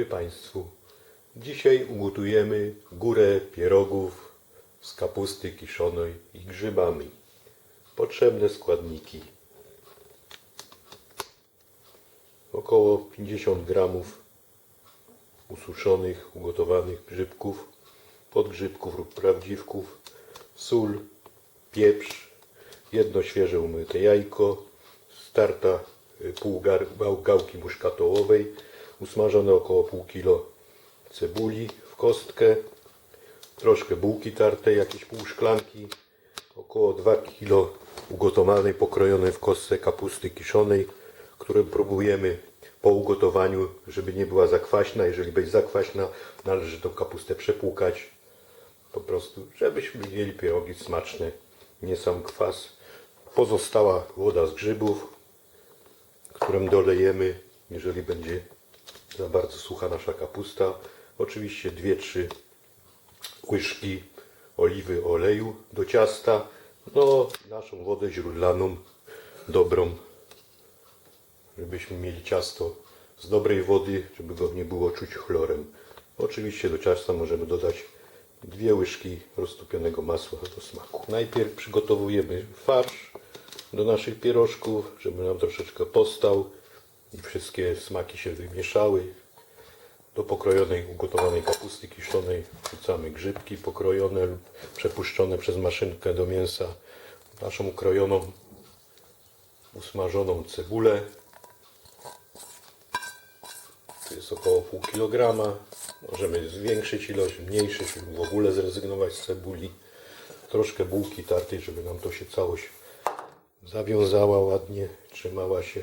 dobry Państwu. Dzisiaj ugotujemy górę pierogów z kapusty kiszonej i grzybami. Potrzebne składniki. Około 50 gramów ususzonych, ugotowanych grzybków, podgrzybków lub prawdziwków, sól, pieprz, jedno świeże umyte jajko, starta y, pół gałki muszkatołowej, usmażone około pół kilo cebuli w kostkę, troszkę bułki tartej, jakieś pół szklanki, około 2 kilo ugotowanej, pokrojonej w kostce kapusty kiszonej, którą próbujemy po ugotowaniu, żeby nie była zakwaśna. Jeżeli będzie zakwaśna, należy tą kapustę przepłukać po prostu, żebyśmy mieli pierogi smaczne, nie sam kwas. Pozostała woda z grzybów, którą dolejemy, jeżeli będzie za bardzo sucha nasza kapusta. Oczywiście 2-3 łyżki oliwy oleju do ciasta. No, naszą wodę źródlaną, dobrą, żebyśmy mieli ciasto z dobrej wody, żeby go nie było czuć chlorem. Oczywiście do ciasta możemy dodać dwie łyżki roztopionego masła do smaku. Najpierw przygotowujemy farsz do naszych pierożków, żeby nam troszeczkę postał i wszystkie smaki się wymieszały. Do pokrojonej, ugotowanej kapusty kiszonej wrzucamy grzybki pokrojone lub przepuszczone przez maszynkę do mięsa. Naszą ukrojoną, usmażoną cebulę. To jest około pół kilograma. Możemy zwiększyć ilość, zmniejszyć lub w ogóle zrezygnować z cebuli. Troszkę bułki tartej, żeby nam to się całość zawiązała ładnie, trzymała się.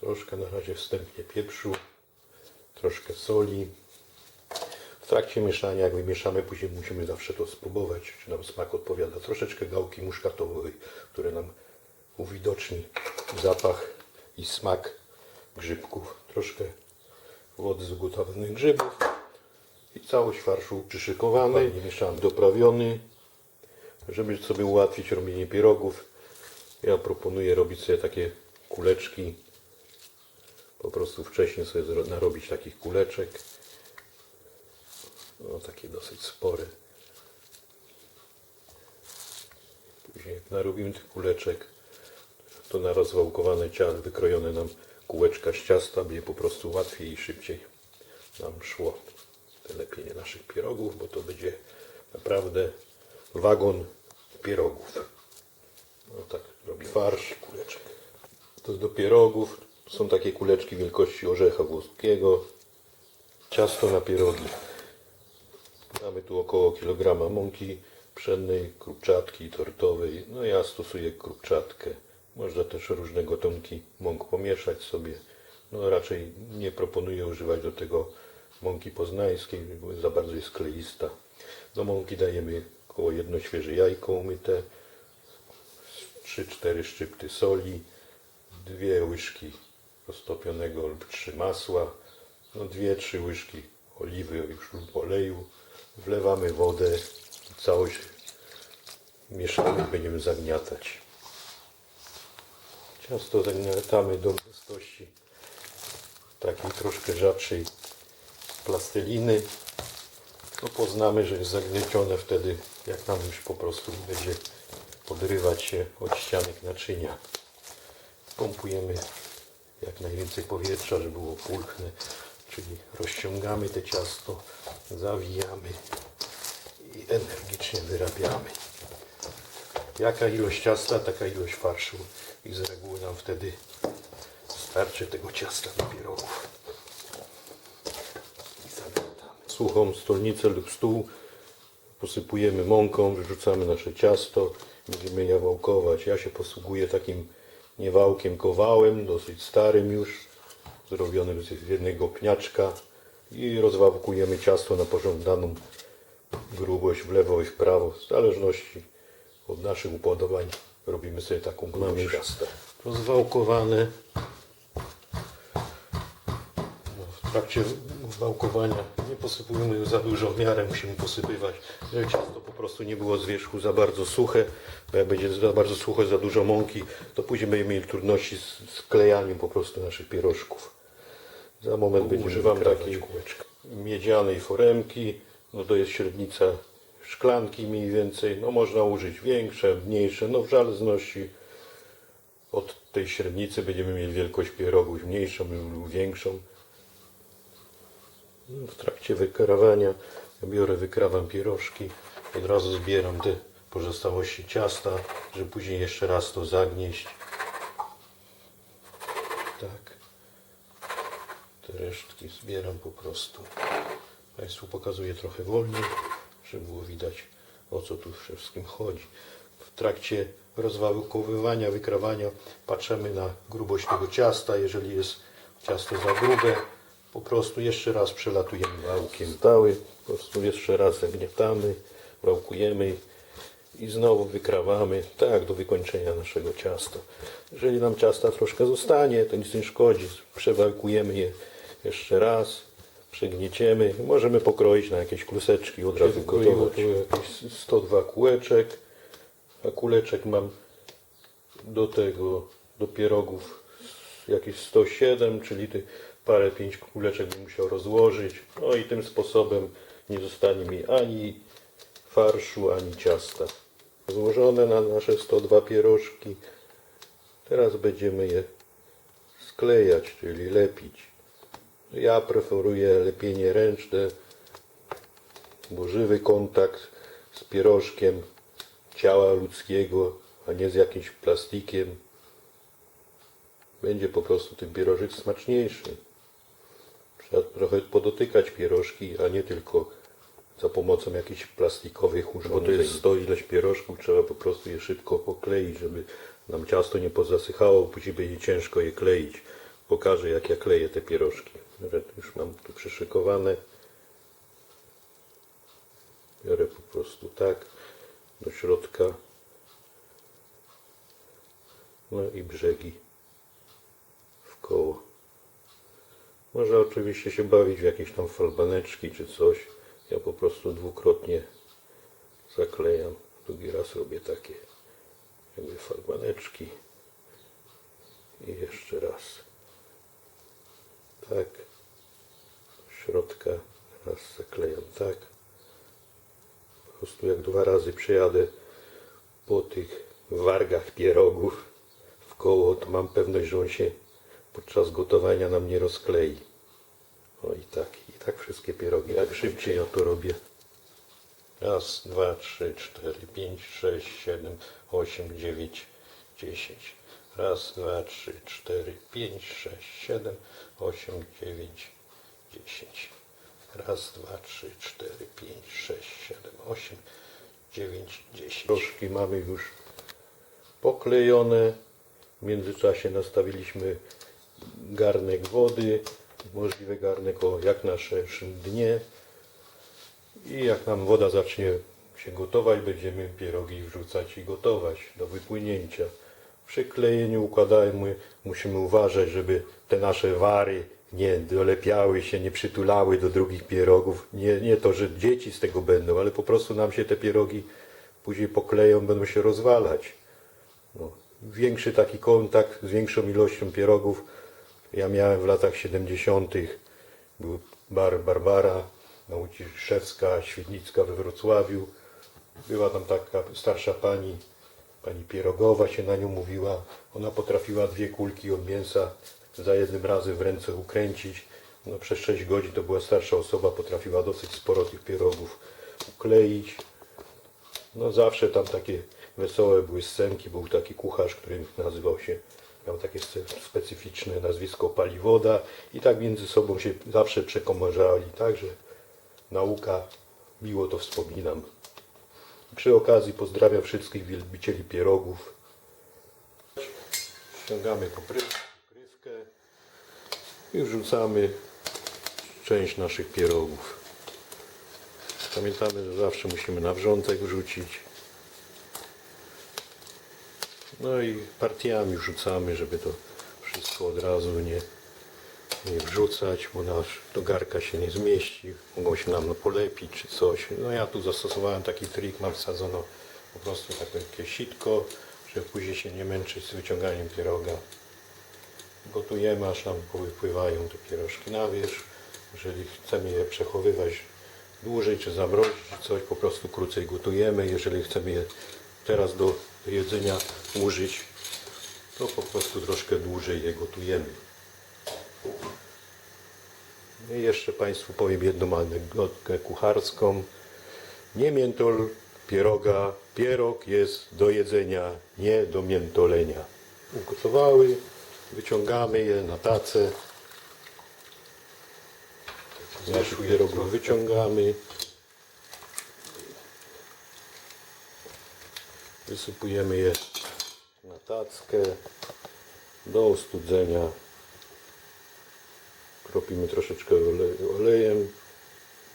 Troszkę na razie wstępnie pieprzu, troszkę soli. W trakcie mieszania, jak wymieszamy, później musimy zawsze to spróbować, czy nam smak odpowiada. Troszeczkę gałki muszkatowej, które nam uwidoczni zapach i smak grzybków. Troszkę wody z ugotowanych grzybów i całość farszu przyszykowany, doprawiony. Żeby sobie ułatwić robienie pierogów, ja proponuję robić sobie takie kuleczki. Po prostu wcześniej sobie narobić takich kuleczek. No takie dosyć spore. Później jak narobimy tych kuleczek, to na rozwałkowane ciało wykrojone nam kółeczka z ciasta, będzie po prostu łatwiej i szybciej nam szło te lepienie naszych pierogów, bo to będzie naprawdę wagon pierogów. No tak robi farsz, kuleczek. To do pierogów są takie kuleczki wielkości orzecha włoskiego. Ciasto na pierogi. Mamy tu około kilograma mąki pszennej, krupczatki tortowej. No ja stosuję krupczatkę. Można też różne gatunki mąk pomieszać sobie. No raczej nie proponuję używać do tego mąki poznańskiej, bo za bardzo jest kleista. Do mąki dajemy około jedno świeże jajko umyte, 3-4 szczypty soli, dwie łyżki roztopionego lub trzy masła, no dwie, trzy łyżki oliwy lub oleju. Wlewamy wodę i całość mieszamy będziemy zagniatać. Ciasto zagniatamy do gęstości takiej troszkę rzadszej plasteliny. No poznamy, że jest zagniecione wtedy, jak nam już po prostu będzie podrywać się od ścianek naczynia. Pompujemy jak najwięcej powietrza, żeby było pulchne, czyli rozciągamy te ciasto, zawijamy i energicznie wyrabiamy. Jaka ilość ciasta, taka ilość farszu i z reguły nam wtedy starczy tego ciasta do pierogów. I zagniatamy. Suchą stolnicę lub stół posypujemy mąką, wrzucamy nasze ciasto, będziemy je wałkować. Ja się posługuję takim nie wałkiem, kowałem, dosyć starym już, zrobionym z jednego pniaczka i rozwałkujemy ciasto na pożądaną grubość w lewo i w prawo, w zależności od naszych upodobań. Robimy sobie taką grubość ciasta. Rozwałkowane. No, w trakcie wałkowania nie posypujemy za dużo, w miarę musimy posypywać, żeby ciasto prostu nie było z wierzchu za bardzo suche, bo jak będzie za bardzo suche, za dużo mąki, to później będziemy mieli trudności z sklejaniem po prostu naszych pierożków. Za moment będziemy Używam takiej kółeczka. Miedzianej foremki, no to jest średnica szklanki mniej więcej. No można użyć większe, mniejsze, no w zależności od tej średnicy będziemy mieli wielkość pierogów mniejszą lub większą. No, W trakcie wykrawania ja biorę, wykrawam pierożki, od razu zbieram te pozostałości ciasta, żeby później jeszcze raz to zagnieść. Tak. Te resztki zbieram po prostu. Państwu pokazuję trochę wolniej, żeby było widać o co tu wszystkim chodzi. W trakcie rozwałkowywania, wykrawania patrzymy na grubość tego ciasta. Jeżeli jest ciasto za grube, po prostu jeszcze raz przelatujemy wałkiem. Stały, po prostu jeszcze raz zagniatamy, wałkujemy i znowu wykrawamy, tak do wykończenia naszego ciasta. Jeżeli nam ciasta troszkę zostanie, to nic nie szkodzi. Przewałkujemy je jeszcze raz, przegnieciemy. Możemy pokroić na jakieś kluseczki, od razu gotować. Tu jakieś 102 kółeczek, a kuleczek mam do tego, do pierogów jakieś 107, czyli ty parę, pięć kuleczek bym musiał rozłożyć. No i tym sposobem nie zostanie mi ani farszu, ani ciasta. Złożone na nasze 102 pierożki. Teraz będziemy je sklejać, czyli lepić. Ja preferuję lepienie ręczne, bo żywy kontakt z pierożkiem ciała ludzkiego, a nie z jakimś plastikiem, będzie po prostu ten pierożek smaczniejszy. Trzeba trochę podotykać pierożki, a nie tylko za pomocą jakichś plastikowych urządzeń. Bo to jest 100 ileś pierożków, trzeba po prostu je szybko pokleić, żeby nam ciasto nie pozasychało, później będzie ciężko je kleić. Pokażę jak ja kleję te pierożki. Już mam tu przyszykowane. Biorę po prostu tak do środka. No i brzegi w koło. Można oczywiście się bawić w jakieś tam falbaneczki czy coś. Ja po prostu dwukrotnie zaklejam. Drugi raz robię takie jakby falbaneczki. I jeszcze raz. Tak. Środka raz zaklejam tak. Po prostu jak dwa razy przejadę po tych wargach pierogów w koło, to mam pewność, że on się podczas gotowania nam nie rozklei. O i tak, i tak wszystkie pierogi. Jak szybciej ja to robię. Raz, dwa, trzy, cztery, pięć, sześć, siedem, osiem, dziewięć, dziesięć. Raz, dwa, trzy, cztery, pięć, sześć, siedem, osiem, dziewięć, dziesięć. Raz, dwa, trzy, cztery, pięć, sześć, siedem, osiem, dziewięć, dziesięć. Troszki mamy już poklejone. W międzyczasie nastawiliśmy garnek wody, możliwy garnek o jak na szerszym dnie. I jak nam woda zacznie się gotować, będziemy pierogi wrzucać i gotować do wypłynięcia. Przy klejeniu układajmy, musimy uważać, żeby te nasze wary nie dolepiały się, nie przytulały do drugich pierogów. Nie, nie to, że dzieci z tego będą, ale po prostu nam się te pierogi później pokleją, będą się rozwalać. No, większy taki kontakt z większą ilością pierogów. Ja miałem w latach 70. Był bar Barbara, Nauciszewska, Świdnicka we Wrocławiu. Była tam taka starsza pani, pani Pierogowa się na nią mówiła. Ona potrafiła dwie kulki od mięsa za jednym razem w ręce ukręcić. No, przez 6 godzin to była starsza osoba, potrafiła dosyć sporo tych pierogów ukleić. No zawsze tam takie wesołe były scenki. Był taki kucharz, który nazywał się, miał takie spe- specyficzne nazwisko Paliwoda i tak między sobą się zawsze przekomarzali. Także nauka, miło to wspominam. Przy okazji pozdrawiam wszystkich wielbicieli pierogów. Ściągamy pokrywkę i wrzucamy część naszych pierogów. Pamiętamy, że zawsze musimy na wrzątek wrzucić. No i partiami wrzucamy, żeby to wszystko od razu nie, nie wrzucać, bo nasz do garka się nie zmieści. Mogą się nam polepić czy coś. No ja tu zastosowałem taki trik, mam wsadzono po prostu takie sitko, żeby później się nie męczyć z wyciąganiem pieroga. Gotujemy, aż nam powypływają te pierożki na wierzch. Jeżeli chcemy je przechowywać dłużej, czy zamrozić, czy coś, po prostu krócej gotujemy. Jeżeli chcemy je teraz do jedzenia użyć, to po prostu troszkę dłużej je gotujemy. I jeszcze Państwu powiem jedną anegdotkę kucharską. Nie miętol pieroga, pierog jest do jedzenia, nie do miętolenia. Ugotowały, wyciągamy je na tacę. Z naszych pierogów wyciągamy. Wysypujemy je tackę do ostudzenia. Kropimy troszeczkę ole- olejem.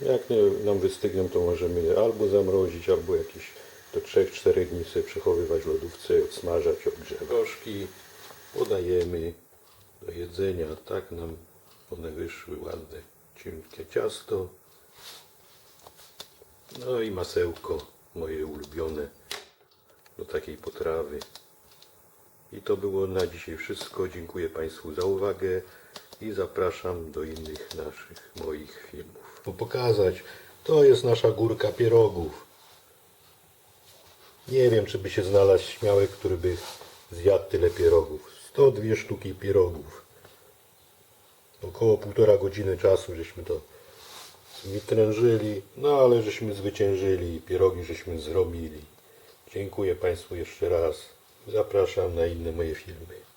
Jak nam wystygną, to możemy je albo zamrozić, albo jakieś do 3-4 dni sobie przechowywać w lodówce, odsmażać, odgrzewać. Gorzki podajemy do jedzenia. Tak nam one wyszły ładne, cienkie ciasto. No i masełko moje ulubione do takiej potrawy. I to było na dzisiaj wszystko. Dziękuję Państwu za uwagę i zapraszam do innych naszych moich filmów. Bo pokazać, to jest nasza górka pierogów. Nie wiem, czy by się znalazł śmiałek, który by zjadł tyle pierogów. 102 sztuki pierogów. Około półtora godziny czasu żeśmy to wytrężyli, no ale żeśmy zwyciężyli pierogi żeśmy zrobili. Dziękuję Państwu jeszcze raz. Zapraszam na inne moje filmy.